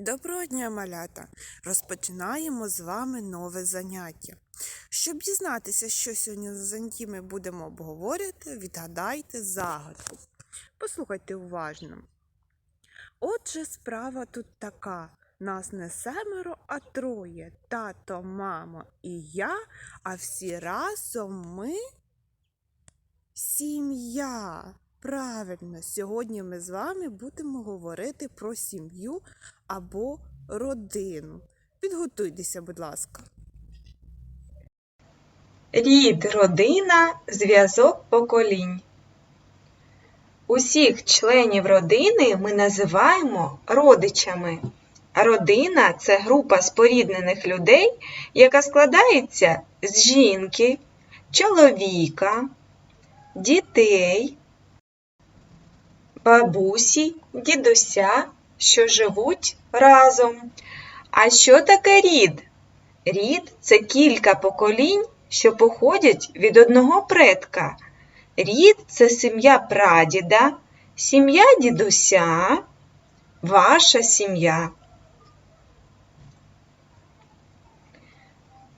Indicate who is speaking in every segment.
Speaker 1: Доброго дня, малята! Розпочинаємо з вами нове заняття. Щоб дізнатися, що сьогодні за занятті ми будемо обговорювати, відгадайте загадку. Послухайте уважно. Отже, справа тут така. Нас не семеро, а троє. Тато, мама і я, а всі разом ми сім'я. Правильно, сьогодні ми з вами будемо говорити про сім'ю або родину. Підготуйтеся, будь ласка.
Speaker 2: Рід, родина, зв'язок поколінь. Усіх членів родини ми називаємо родичами. Родина це група споріднених людей, яка складається з жінки, чоловіка, дітей, бабусі, дідуся, що живуть разом. А що таке рід? Рід це кілька поколінь, що походять від одного предка. Рід це сім'я прадіда, сім'я дідуся, ваша сім'я.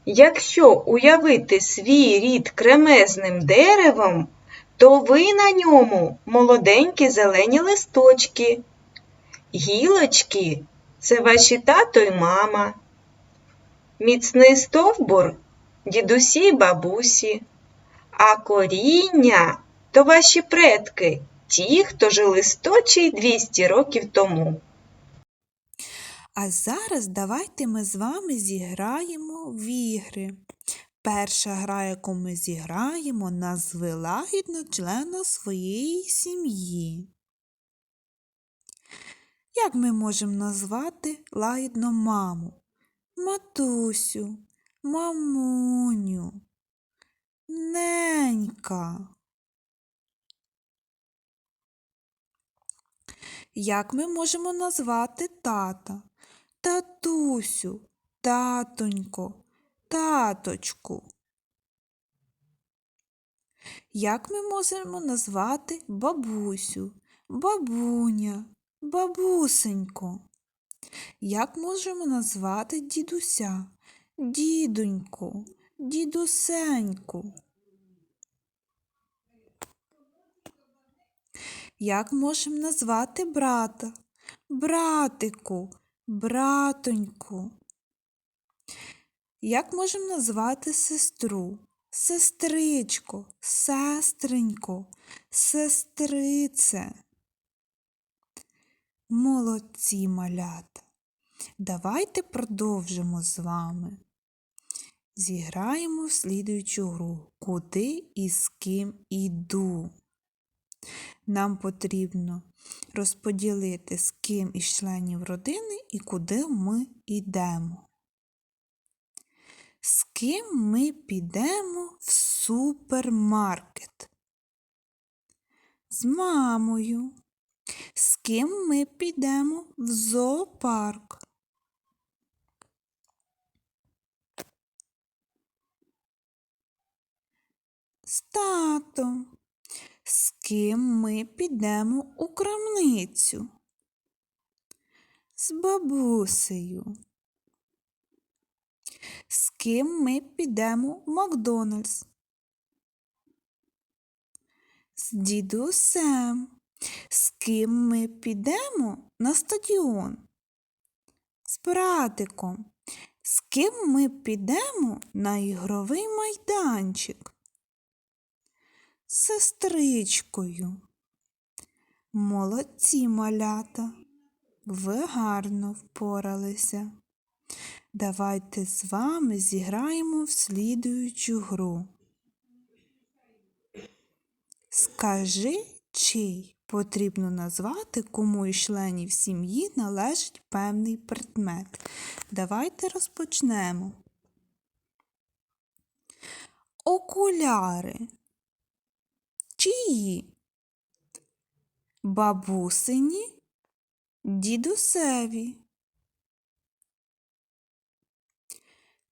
Speaker 2: Якщо уявити свій рід кремезним деревом, то ви на ньому молоденькі зелені листочки. Гілочки це ваші тато й мама. Міцний стовбур дідусі й бабусі, а коріння то ваші предки, ті, хто жили 100 чи 200 років тому.
Speaker 1: А зараз давайте ми з вами зіграємо в ігри. Перша гра, яку ми зіграємо, назви лагідно члена своєї сім'ї. Як ми можемо назвати лагідно маму? Матусю, мамуню, ненька. Як ми можемо назвати тата? Татусю, татонько, таточку. Як ми можемо назвати бабусю, бабуня, бабусенько? Як можемо назвати дідуся, дідоньку, дідусеньку? Як можемо назвати брата, братику, братоньку? Як можемо назвати сестру? Сестричко, сестренько, сестрице. Молодці малята. Давайте продовжимо з вами. Зіграємо в слідуючу гру. Куди і з ким іду. Нам потрібно розподілити, з ким із членів родини і куди ми йдемо. З ким ми підемо в супермаркет? З мамою. З ким ми підемо в зоопарк? З татом. З ким ми підемо у крамницю? З бабусею. З ким ми підемо в Макдональдс? З дідусем. З ким ми підемо на стадіон? З братиком. З ким ми підемо на ігровий майданчик? З сестричкою. Молодці малята. Ви гарно впоралися. Давайте з вами зіграємо в слідуючу гру. Скажи, чий потрібно назвати, кому із членів сім'ї належить певний предмет. Давайте розпочнемо. Окуляри. Чиї? Бабусині, дідусеві.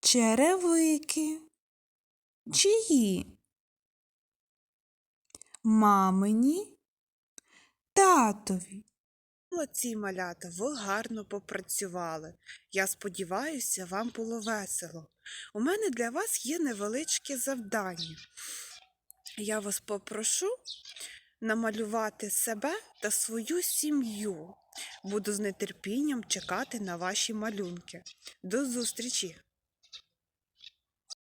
Speaker 1: Черевики. Чиї? Мамині, татові. Молодці, малята, ви гарно попрацювали. Я сподіваюся, вам було весело. У мене для вас є невеличке завдання. Я вас попрошу намалювати себе та свою сім'ю. Буду з нетерпінням чекати на ваші малюнки. До зустрічі!